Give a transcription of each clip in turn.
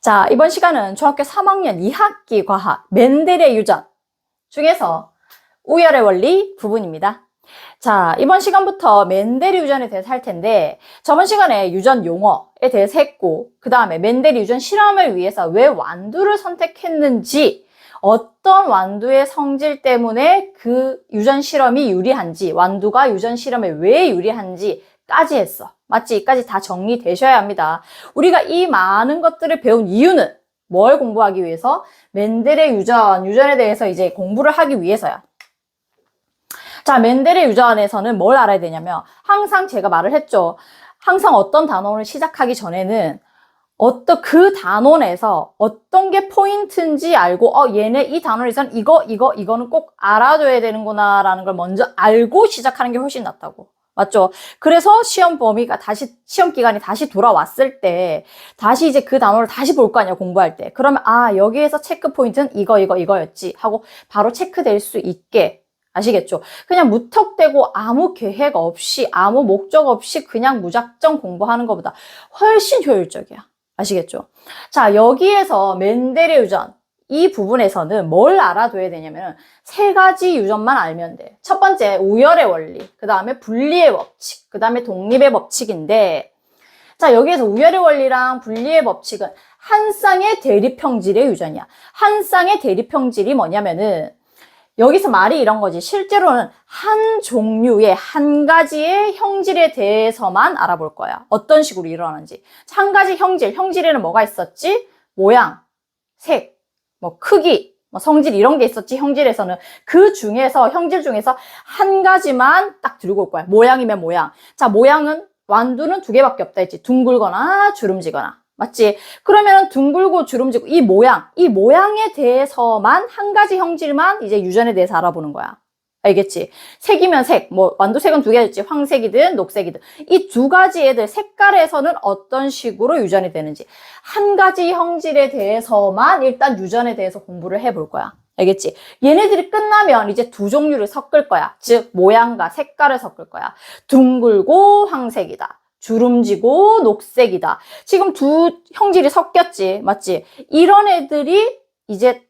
자, 이번 시간은 중학교 3학년 2학기 과학 멘델의 유전 중에서 우열의 원리 부분입니다. 자, 이번 시간부터 멘델의 유전에 대해서 할 텐데 저번 시간에 유전 용어에 대해서 했고 그 다음에 멘델의 유전 실험을 위해서 왜 완두를 선택했는지 어떤 완두의 성질 때문에 그 유전 실험이 유리한지 완두가 유전 실험에 왜 유리한지 까지 했어. 맞지? 이까지 다 정리되셔야 합니다. 우리가 이 많은 것들을 배운 이유는 뭘 공부하기 위해서? 멘델의 유전, 유전에 대해서 이제 공부를 하기 위해서야. 자, 멘델의 유전에서는 뭘 알아야 되냐면 항상 제가 말을 했죠. 항상 어떤 단원을 시작하기 전에는 어떤 그 단원에서 어떤 게 포인트인지 알고 어 얘네 이 단원에서는 이거 이거 이거는 꼭 알아둬야 되는구나라는 걸 먼저 알고 시작하는 게 훨씬 낫다고. 맞죠? 그래서 시험 범위가 다시, 시험 기간이 다시 돌아왔을 때, 다시 이제 그 단어를 다시 볼 거 아니야, 공부할 때. 그러면, 아, 여기에서 체크 포인트는 이거, 이거, 이거였지. 하고 바로 체크될 수 있게. 아시겠죠? 그냥 무턱대고 아무 계획 없이, 아무 목적 없이 그냥 무작정 공부하는 것보다 훨씬 효율적이야. 아시겠죠? 자, 여기에서 멘델의 유전. 이 부분에서는 뭘 알아둬야 되냐면 세 가지 유전만 알면 돼. 첫 번째 우열의 원리, 그 다음에 분리의 법칙, 그 다음에 독립의 법칙인데 자 여기에서 우열의 원리랑 분리의 법칙은 한 쌍의 대립형질의 유전이야. 한 쌍의 대립형질이 뭐냐면은 여기서 말이 이런 거지. 실제로는 한 종류의 한 가지의 형질에 대해서만 알아볼 거야. 어떤 식으로 일어나는지. 한 가지 형질, 형질에는 뭐가 있었지? 모양, 색, 뭐 크기, 뭐 성질 이런 게 있었지 형질에서는 그 중에서 형질 중에서 한 가지만 딱 들고 올 거야. 모양이면 모양. 자 모양은 완두는 두 개밖에 없다 했지. 둥글거나 주름지거나. 맞지? 그러면 둥글고 주름지고 이 모양, 이 모양에 대해서만 한 가지 형질만 이제 유전에 대해서 알아보는 거야. 알겠지? 색이면 색, 뭐 완두색은 두 개였지. 황색이든 녹색이든 이 두 가지 애들 색깔에서는 어떤 식으로 유전이 되는지 한 가지 형질에 대해서만 일단 유전에 대해서 공부를 해볼 거야. 알겠지? 얘네들이 끝나면 이제 두 종류를 섞을 거야. 즉 모양과 색깔을 섞을 거야. 둥글고 황색이다. 주름지고 녹색이다. 지금 두 형질이 섞였지. 맞지? 이런 애들이 이제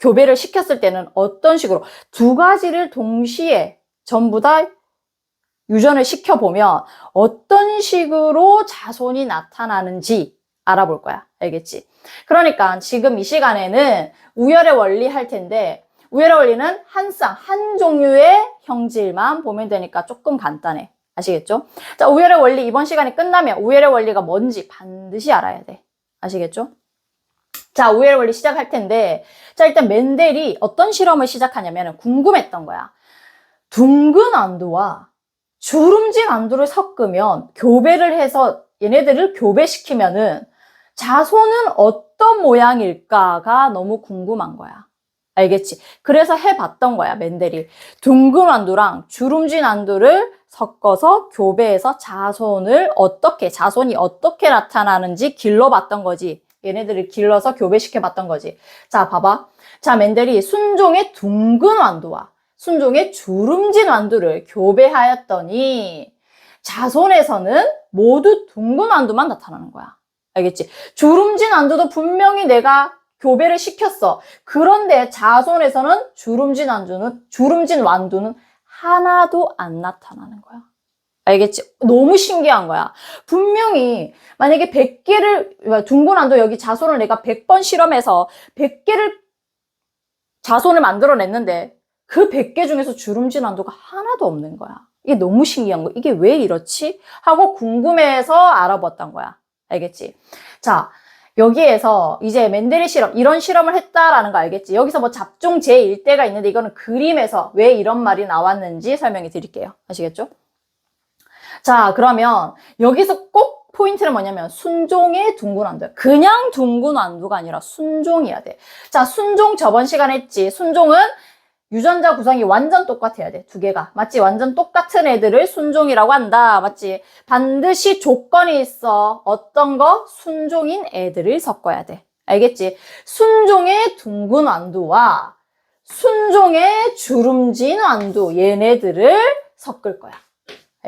교배를 시켰을 때는 어떤 식으로 두 가지를 동시에 전부 다 유전을 시켜보면 어떤 식으로 자손이 나타나는지 알아볼 거야. 알겠지? 그러니까 지금 이 시간에는 우열의 원리 할 텐데 우열의 원리는 한 쌍, 한 종류의 형질만 보면 되니까 조금 간단해. 아시겠죠? 자, 우열의 원리 이번 시간이 끝나면 우열의 원리가 뭔지 반드시 알아야 돼. 아시겠죠? 자, 우열의 원리 시작할 텐데, 자, 일단 멘델이 어떤 실험을 시작하냐면 궁금했던 거야. 둥근 안두와 주름진 안두를 섞으면 교배를 해서 얘네들을 교배시키면은 자손은 어떤 모양일까가 너무 궁금한 거야. 알겠지? 그래서 해봤던 거야, 멘델이. 둥근 안두랑 주름진 안두를 섞어서 교배해서 자손을 어떻게, 자손이 어떻게 나타나는지 길러봤던 거지. 얘네들을 길러서 교배시켜 봤던 거지. 자, 봐봐. 자, 멘델이 순종의 둥근 완두와 순종의 주름진 완두를 교배하였더니 자손에서는 모두 둥근 완두만 나타나는 거야. 알겠지? 주름진 완두도 분명히 내가 교배를 시켰어. 그런데 자손에서는 주름진 완두는 주름진 완두는 하나도 안 나타나는 거야. 알겠지? 너무 신기한 거야. 분명히 만약에 100개를 둥근안도 여기 자손을 내가 100번 실험해서 100개를 자손을 만들어냈는데 그 100개 중에서 주름진 안도가 하나도 없는 거야. 이게 너무 신기한 거야. 이게 왜 이렇지? 하고 궁금해서 알아봤던 거야. 알겠지? 자, 여기에서 이제 멘델의 실험, 이런 실험을 했다라는 거 알겠지? 여기서 뭐 잡종 제1대가 있는데 이거는 그림에서 왜 이런 말이 나왔는지 설명해 드릴게요. 아시겠죠? 자, 그러면 여기서 꼭 포인트는 뭐냐면 순종의 둥근 완두. 그냥 둥근 완두가 아니라 순종이어야 돼. 자, 순종 저번 시간에 했지. 순종은 유전자 구성이 완전 똑같아야 돼. 두 개가. 맞지? 완전 똑같은 애들을 순종이라고 한다. 맞지? 반드시 조건이 있어. 어떤 거? 순종인 애들을 섞어야 돼. 알겠지? 순종의 둥근 완두와 순종의 주름진 완두 얘네들을 섞을 거야.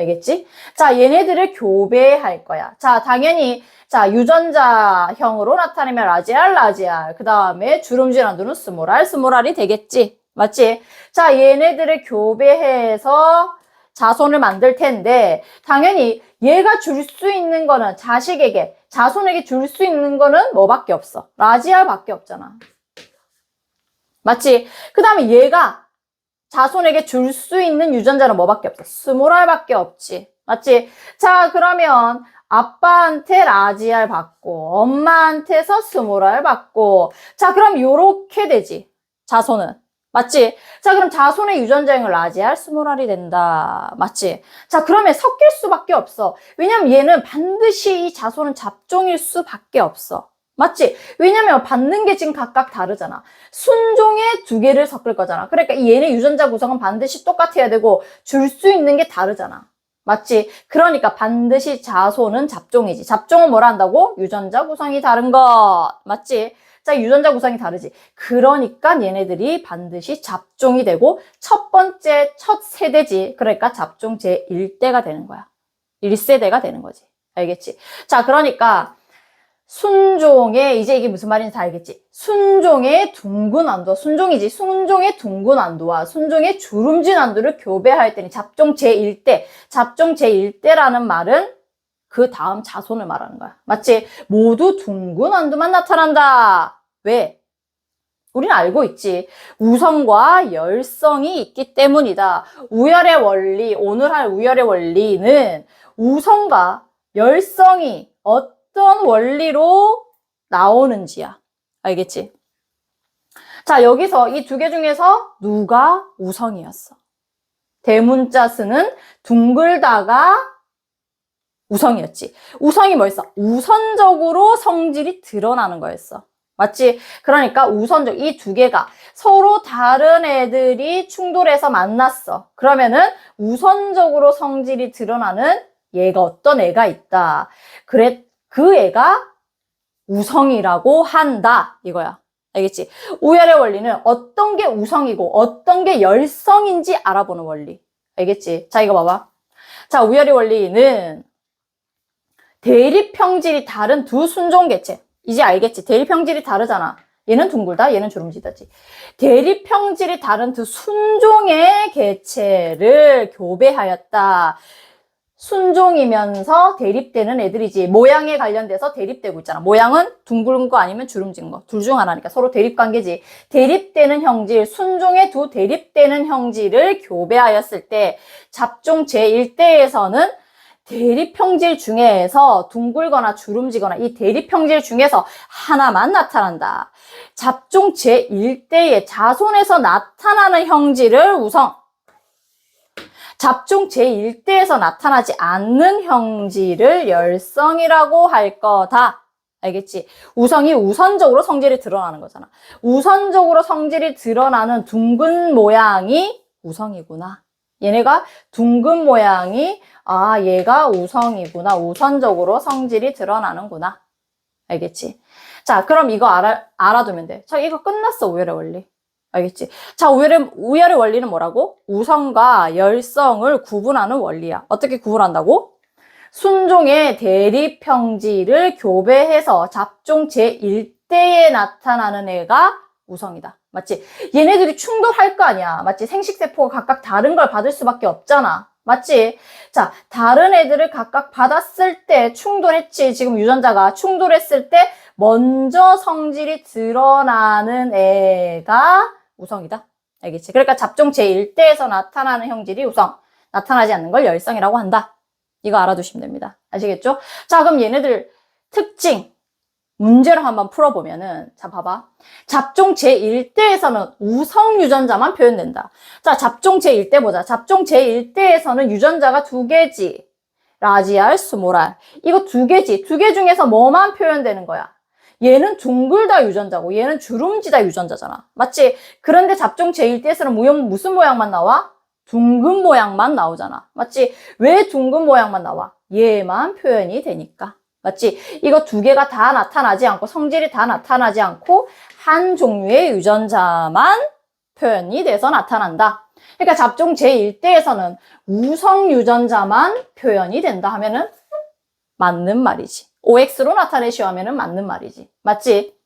알겠지? 자, 얘네들을 교배할 거야. 자, 당연히 자, 유전자형으로 나타내면 라지알, 라지알. 그 다음에 주름진 안두는 스모랄, 스모랄이 되겠지. 맞지? 자, 얘네들을 교배해서 자손을 만들 텐데, 당연히 얘가 줄 수 있는 거는 자식에게, 자손에게 줄 수 있는 거는 뭐밖에 없어? 라지알밖에 없잖아. 맞지? 그 다음에 얘가 자손에게 줄 수 있는 유전자는 뭐밖에 없어? 스모랄밖에 없지. 맞지? 자, 그러면 아빠한테 라지알 받고 엄마한테서 스모랄 받고 자, 그럼 요렇게 되지. 자손은. 맞지? 자, 그럼 자손의 유전자형은 라지알 스모랄이 된다. 맞지? 자, 그러면 섞일 수밖에 없어. 왜냐면 얘는 반드시 이 자손은 잡종일 수밖에 없어. 맞지? 왜냐면 받는 게 지금 각각 다르잖아. 순종의 두 개를 섞을 거잖아. 그러니까 이 얘네 유전자 구성은 반드시 똑같아야 되고 줄 수 있는 게 다르잖아. 맞지? 그러니까 반드시 자손은 잡종이지. 잡종은 뭘 한다고? 유전자 구성이 다른 것. 맞지? 자, 유전자 구성이 다르지. 그러니까 얘네들이 반드시 잡종이 되고 첫 번째, 첫 세대지. 그러니까 잡종 제1대가 되는 거야. 1세대가 되는 거지. 알겠지? 자, 그러니까 순종의 이제 이게 무슨 말인지 다 알겠지? 순종의 둥근 안도, 순종이지. 순종의 둥근 안도와 순종의 주름진 안도를 교배할 때니 잡종 제1대, 잡종 제1대라는 말은 그 다음 자손을 말하는 거야. 맞지? 모두 둥근 안도만 나타난다. 왜? 우리는 알고 있지. 우성과 열성이 있기 때문이다. 우열의 원리, 오늘 할 우열의 원리는 우성과 열성이 어떤 원리로 나오는지야. 알겠지? 자, 여기서 이 두 개 중에서 누가 우성이었어? 대문자 쓰는 둥글다가 우성이었지. 우성이 뭐였어? 우선적으로 성질이 드러나는 거였어. 맞지? 그러니까 우선적, 이 두 개가 서로 다른 애들이 충돌해서 만났어. 그러면은 우선적으로 성질이 드러나는 얘가 어떤 애가 있다. 그래, 그 애가 우성이라고 한다. 이거야. 알겠지? 우열의 원리는 어떤 게 우성이고 어떤 게 열성인지 알아보는 원리. 알겠지? 자, 이거 봐봐. 자, 우열의 원리는 대립 평질이 다른 두 순종 개체. 이제 알겠지? 대립 평질이 다르잖아. 얘는 둥글다, 얘는 주름지다지. 대립 평질이 다른 두 순종의 개체를 교배하였다. 순종이면서 대립되는 애들이지. 모양에 관련돼서 대립되고 있잖아. 모양은 둥근 거 아니면 주름진 거. 둘 중 하나니까 서로 대립 관계지. 대립되는 형질, 순종의 두 대립되는 형질을 교배하였을 때 잡종 제1대에서는 대립 형질 중에서 둥글거나 주름지거나 이 대립 형질 중에서 하나만 나타난다. 잡종 제1대의 자손에서 나타나는 형질을 우성, 잡종 제1대에서 나타나지 않는 형질을 열성이라고 할 거다. 알겠지? 우성이 우선적으로 성질이 드러나는 거잖아. 우선적으로 성질이 드러나는 둥근 모양이 우성이구나. 얘네가 둥근 모양이 아 얘가 우성이구나. 우선적으로 성질이 드러나는구나. 알겠지? 자 그럼 이거 알아, 알아두면 돼. 자 이거 끝났어 우열의 원리. 알겠지? 자, 우열의, 우열의 원리는 뭐라고? 우성과 열성을 구분하는 원리야. 어떻게 구분한다고? 순종의 대립형질을 교배해서 잡종 제1대에 나타나는 애가 우성이다. 맞지? 얘네들이 충돌할 거 아니야. 맞지? 생식세포가 각각 다른 걸 받을 수밖에 없잖아. 맞지? 자, 다른 애들을 각각 받았을 때 충돌했지. 지금 유전자가 충돌했을 때 먼저 성질이 드러나는 애가 우성이다. 알겠지? 그러니까 잡종 제1대에서 나타나는 형질이 우성, 나타나지 않는 걸 열성이라고 한다. 이거 알아두시면 됩니다. 아시겠죠? 자, 그럼 얘네들 특징, 문제를 한번 풀어보면은, 자, 봐봐. 잡종 제1대에서는 우성 유전자만 표현된다. 자, 잡종 제1대 보자. 잡종 제1대에서는 유전자가 두 개지. 라지알, 스모랄. 이거 두 개지. 두 개 중에서 뭐만 표현되는 거야? 얘는 둥글다 유전자고 얘는 주름지다 유전자잖아. 맞지? 그런데 잡종 제1대에서는 무슨, 무슨 모양만 나와? 둥근 모양만 나오잖아. 맞지? 왜 둥근 모양만 나와? 얘만 표현이 되니까. 맞지? 이거 두 개가 다 나타나지 않고 성질이 다 나타나지 않고 한 종류의 유전자만 표현이 돼서 나타난다. 그러니까 잡종 제1대에서는 우성 유전자만 표현이 된다 하면은 맞는 말이지. OX로 나타내시오 하면은 맞는 말이지. 맞지?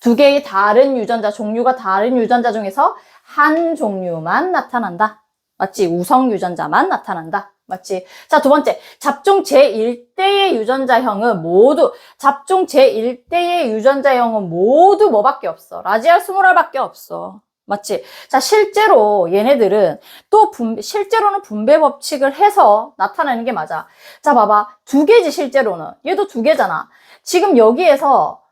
두 개의 다른 유전자, 종류가 다른 유전자 중에서 한 종류만 나타난다. 맞지? 우성 유전자만 나타난다. 맞지? 자, 두 번째. 잡종 제1대의 유전자형은 모두, 잡종 제1대의 유전자형은 모두 뭐밖에 없어? 라지알 스모랄밖에 없어. 맞지? 자, 실제로 얘네들은 또 분, 실제로는 분배 법칙을 해서 나타내는 게 맞아. 자, 봐봐. 두 개지, 실제로는. 얘도 두 개잖아. 지금 여기에서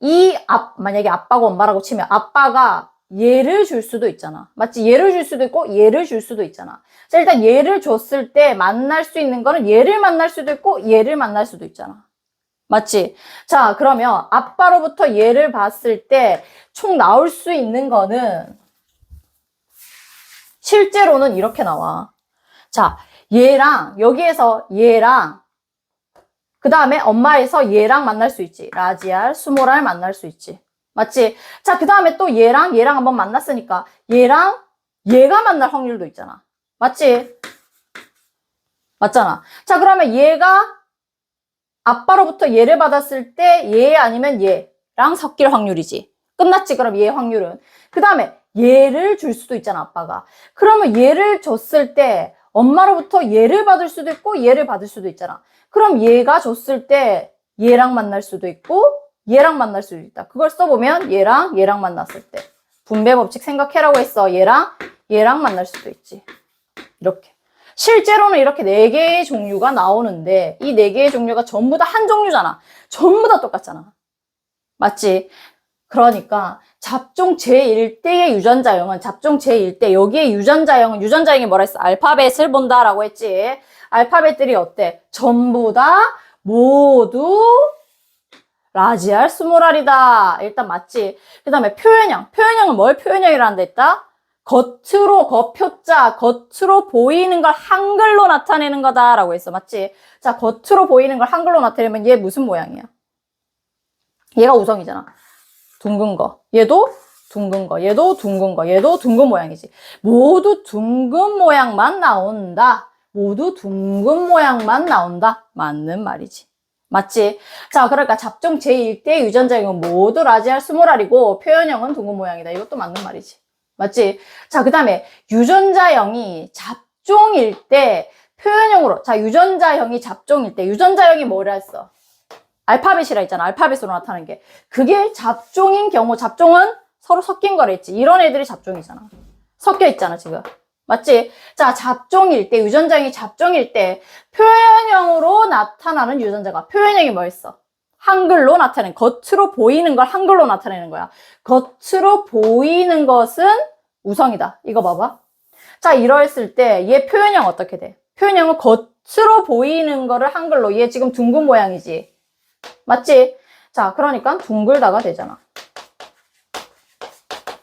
이 앞, 만약에 아빠가 엄마라고 치면 아빠가 얘를 줄 수도 있잖아. 맞지? 얘를 줄 수도 있고 얘를 줄 수도 있잖아. 자, 일단 얘를 줬을 때 만날 수 있는 거는 얘를 만날 수도 있고 얘를 만날 수도 있잖아. 맞지? 자, 그러면 아빠로부터 얘를 봤을 때 총 나올 수 있는 거는 실제로는 이렇게 나와. 자, 얘랑 여기에서 얘랑 그 다음에 엄마에서 얘랑 만날 수 있지. 라지알, 스모랄 만날 수 있지. 맞지? 자, 그 다음에 또 얘랑 얘랑 한번 만났으니까 얘랑 얘가 만날 확률도 있잖아. 맞지? 맞잖아. 자, 그러면 얘가 아빠로부터 얘를 받았을 때얘 아니면 얘랑 섞일 확률이지. 끝났지, 그럼 얘 확률은. 그 다음에 얘를 줄 수도 있잖아, 아빠가. 그러면 얘를 줬을 때 엄마로부터 얘를 받을 수도 있고 얘를 받을 수도 있잖아. 그럼 얘가 줬을 때 얘랑 만날 수도 있고 얘랑 만날 수도 있다. 그걸 써보면 얘랑 얘랑 만났을 때 분배 법칙 생각해라고 했어. 얘랑 얘랑 만날 수도 있지. 이렇게. 실제로는 이렇게 네 개의 종류가 나오는데 이 네 개의 종류가 전부 다 한 종류잖아. 전부 다 똑같잖아. 맞지? 그러니까 잡종 제1대의 유전자형은 잡종 제1대 여기에 유전자형은 유전자형이 뭐라 했어? 알파벳을 본다라고 했지. 알파벳들이 어때? 전부 다 모두 라지알 스모랄이다. 일단 맞지. 그 다음에 표현형. 표현형은 뭘 표현형이라는 데 있다? 겉으로, 겉표자, 겉으로 보이는 걸 한글로 나타내는 거다라고 했어. 맞지? 자, 겉으로 보이는 걸 한글로 나타내면 얘 무슨 모양이야? 얘가 우성이잖아. 둥근 거. 얘도 둥근 거. 얘도 둥근 거. 얘도 둥근 모양이지. 모두 둥근 모양만 나온다. 모두 둥근 모양만 나온다. 맞는 말이지. 맞지? 자, 그러니까 잡종 제1대 유전자형은 모두 라지알 스모랄이고 표현형은 둥근 모양이다. 이것도 맞는 말이지. 맞지? 자, 그 다음에 유전자형이 잡종일 때 표현형으로 자, 유전자형이 잡종일 때 유전자형이 뭐라 했어? 알파벳이라 했잖아. 알파벳으로 나타나는 게. 그게 잡종인 경우 잡종은 서로 섞인 거라 했지. 이런 애들이 잡종이잖아. 섞여 있잖아, 지금. 맞지? 자, 잡종일 때, 유전자형이 잡종일 때, 표현형으로 나타나는 유전자가, 표현형이 뭐였어? 한글로 나타내는, 겉으로 보이는 걸 한글로 나타내는 거야. 겉으로 보이는 것은 우성이다. 이거 봐봐. 자, 이러했을 때, 얘 표현형 어떻게 돼? 표현형은 겉으로 보이는 거를 한글로, 얘 지금 둥근 모양이지. 맞지? 자, 그러니까 둥글다가 되잖아.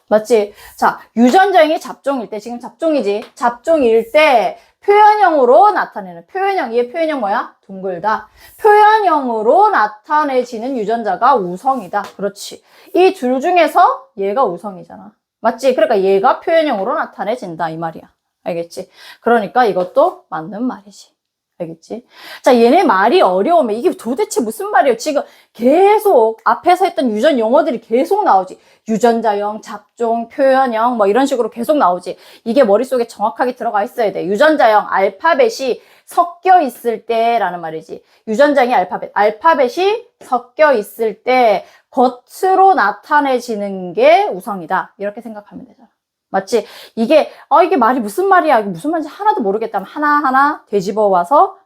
맞지? 자, 유전자형이 잡종일 때, 지금 잡종이지. 잡종일 때 표현형으로 나타내는 표현형, 얘 표현형 뭐야? 둥글다. 표현형으로 나타내지는 유전자가 우성이다. 그렇지. 이 둘 중에서 얘가 우성이잖아. 맞지? 그러니까 얘가 표현형으로 나타내진다. 이 말이야. 알겠지? 그러니까 이것도 맞는 말이지. 알겠지? 자, 얘네 말이 어려우면 이게 도대체 무슨 말이에요? 지금 계속 앞에서 했던 유전 용어들이 계속 나오지. 유전자형, 잡종, 표현형, 뭐 이런 식으로 계속 나오지. 이게 머릿속에 정확하게 들어가 있어야 돼. 유전자형, 알파벳이 섞여 있을 때라는 말이지. 유전자형이 알파벳. 알파벳이 섞여 있을 때 겉으로 나타내지는 게 우성이다. 이렇게 생각하면 되잖아. 맞지? 이게, 어, 이게 말이 무슨 말이야? 이게 무슨 말인지 하나도 모르겠다면 하나하나 되짚어 와서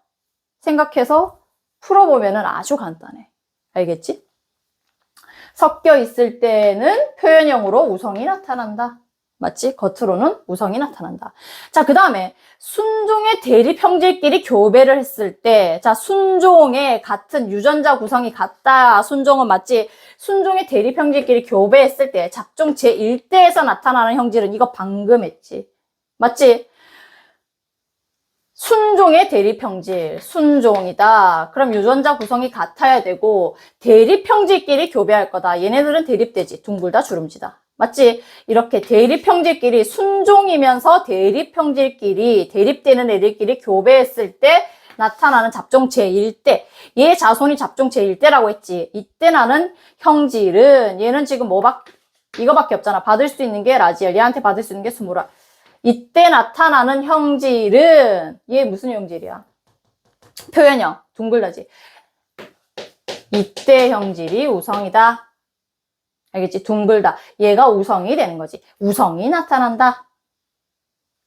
생각해서 풀어보면은 아주 간단해. 알겠지? 섞여 있을 때는 표현형으로 우성이 나타난다. 맞지? 겉으로는 우성이 나타난다. 자, 그 다음에 순종의 대립 형제끼리 교배를 했을 때, 자, 순종의 같은 유전자 구성이 같다. 순종은 맞지? 순종의 대립 형제끼리 교배했을 때, 잡종 제1대에서 나타나는 형질은 이거 방금 했지. 맞지? 순종의 대립 형질, 순종이다. 그럼 유전자 구성이 같아야 되고, 대립 형질끼리 교배할 거다. 얘네들은 대립되지. 둥글다, 주름지다. 맞지? 이렇게 대립형질끼리 순종이면서 대립형질끼리 대립되는 애들끼리 교배했을 때 나타나는 잡종 제1대. 얘 자손이 잡종 제1대라고 했지. 이때 나는 형질은 얘는 지금 뭐밖 이거밖에 없잖아. 받을 수 있는 게 라지엘. 얘한테 받을 수 있는 게 스무라. 이때 나타나는 형질은 얘 무슨 형질이야? 표현형 둥글다지. 이때 형질이 우성이다. 알겠지? 둥글다. 얘가 우성이 되는 거지. 우성이 나타난다.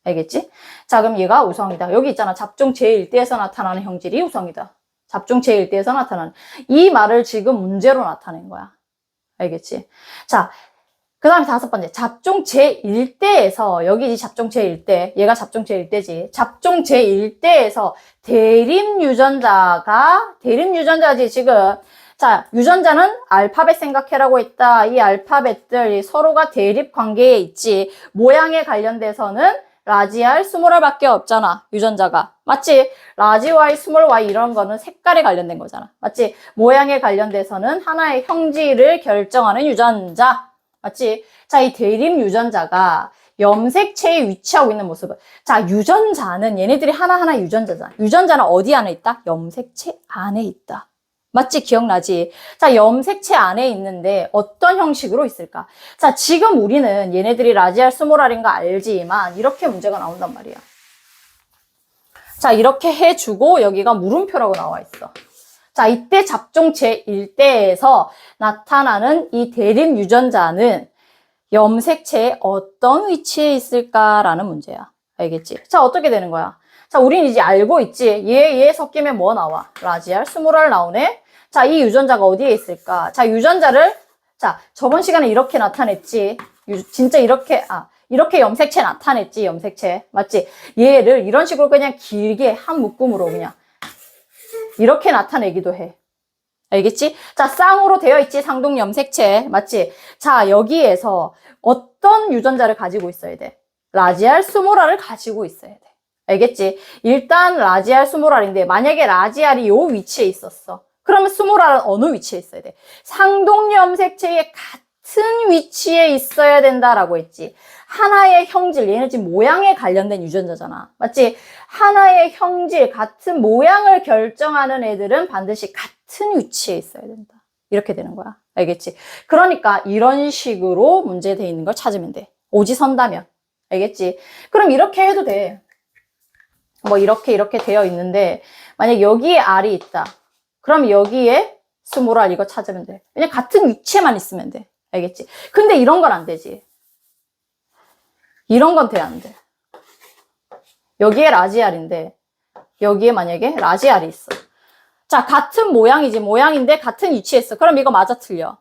알겠지? 자, 그럼 얘가 우성이다. 여기 있잖아. 잡종 제1대에서 나타나는 형질이 우성이다. 잡종 제1대에서 나타나는. 이 말을 지금 문제로 나타낸 거야. 알겠지? 자, 그 다음에 다섯 번째. 잡종 제1대에서, 여기 잡종 제1대. 얘가 잡종 제1대지. 잡종 제1대에서 대립 유전자가, 대립 유전자지, 지금. 자, 유전자는 알파벳 생각해라고 했다. 이 알파벳들 서로가 대립 관계에 있지. 모양에 관련돼서는 라지알, 스몰알밖에 없잖아. 유전자가. 맞지? 라지 Y, 스몰 Y 이런 거는 색깔에 관련된 거잖아. 맞지? 모양에 관련돼서는 하나의 형질을 결정하는 유전자. 맞지? 자, 이 대립 유전자가 염색체에 위치하고 있는 모습을. 자, 유전자는 얘네들이 하나하나 유전자잖아. 유전자는 어디 안에 있다? 염색체 안에 있다. 맞지? 기억나지? 자, 염색체 안에 있는데 어떤 형식으로 있을까? 자, 지금 우리는 얘네들이 라지알 스몰알인 거 알지만 이렇게 문제가 나온단 말이야. 자, 이렇게 해주고 여기가 물음표라고 나와 있어. 자, 이때 잡종 제1대에서 나타나는 이 대립 유전자는 염색체의 어떤 위치에 있을까라는 문제야. 알겠지? 자, 어떻게 되는 거야? 자, 우린 이제 알고 있지. 얘, 얘 섞이면 뭐 나와? 라지알, 스몰알 나오네? 자, 이 유전자가 어디에 있을까? 자, 유전자를, 자, 저번 시간에 이렇게 나타냈지. 유- 진짜 이렇게, 아, 이렇게 염색체 나타냈지, 염색체. 맞지? 얘를 이런 식으로 그냥 길게 한 묶음으로 그냥 이렇게 나타내기도 해. 알겠지? 자, 쌍으로 되어 있지, 상동 염색체. 맞지? 자, 여기에서 어떤 유전자를 가지고 있어야 돼? 라지알 스모라를 가지고 있어야 돼. 알겠지? 일단 라지알 스모랄인데 만약에 라지알이 요 위치에 있었어. 그러면 스모랄은 어느 위치에 있어야 돼? 상동 염색체의 같은 위치에 있어야 된다라고 했지. 하나의 형질, 얘는 지금 모양에 관련된 유전자잖아. 맞지? 하나의 형질, 같은 모양을 결정하는 애들은 반드시 같은 위치에 있어야 된다. 이렇게 되는 거야. 알겠지? 그러니까 이런 식으로 문제돼 있는 걸 찾으면 돼. 오지 선다면. 알겠지? 그럼 이렇게 해도 돼. 뭐 이렇게 이렇게 되어 있는데 만약 여기에 R이 있다. 그럼 여기에 스몰알 이거 찾으면 돼. 그냥 같은 위치에만 있으면 돼. 알겠지? 근데 이런 건 안 되지. 이런 건 돼, 안 돼. 여기에 라지알인데, 여기에 만약에 라지알이 있어. 자, 같은 모양이지, 모양인데 같은 위치에 있어. 그럼 이거 맞아, 틀려.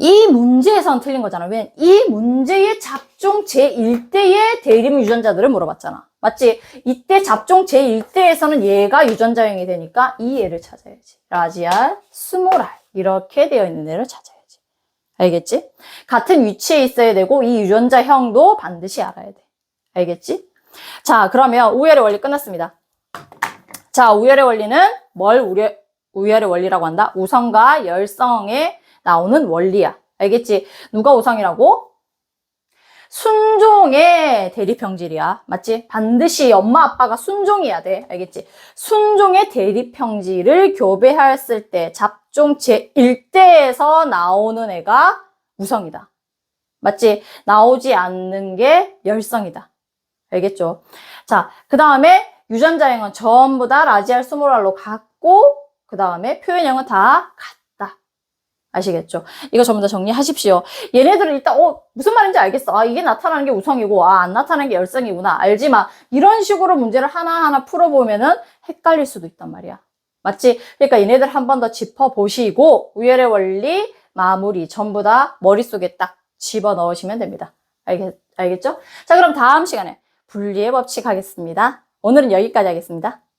이 문제에선 틀린 거잖아. 왜? 이 문제의 잡종 제1대의 대립 유전자들을 물어봤잖아. 맞지? 이때 잡종 제1대에서는 얘가 유전자형이 되니까 이 애를 찾아야지. 라지알, 스몰알. 이렇게 되어 있는 애를 찾아야지. 알겠지? 같은 위치에 있어야 되고 이 유전자형도 반드시 알아야 돼. 알겠지? 자, 그러면 우열의 원리 끝났습니다. 자, 우열의 원리는 뭘 우열, 우열의 원리라고 한다? 우성과 열성에 나오는 원리야. 알겠지? 누가 우성이라고? 순종의 대립형질이야. 맞지? 반드시 엄마 아빠가 순종해야 돼. 알겠지? 순종의 대립형질을 교배했을 때 잡종 제1대에서 나오는 애가 우성이다. 맞지? 나오지 않는 게 열성이다. 알겠죠? 자, 그 다음에 유전자형은 전부 다 라지알 스몰알로 같고, 그 다음에 표현형은 다 같다. 아시겠죠? 이거 전부 다 정리하십시오. 얘네들은 일단, 어, 무슨 말인지 알겠어. 아, 이게 나타나는 게 우성이고, 아, 안 나타나는 게 열성이구나. 알지만, 이런 식으로 문제를 하나하나 풀어보면은 헷갈릴 수도 있단 말이야. 맞지? 그러니까 얘네들 한 번 더 짚어보시고, 우열의 원리, 마무리, 전부 다 머릿속에 딱 집어 넣으시면 됩니다. 알겠, 알겠죠? 자, 그럼 다음 시간에 분리의 법칙 하겠습니다. 오늘은 여기까지 하겠습니다.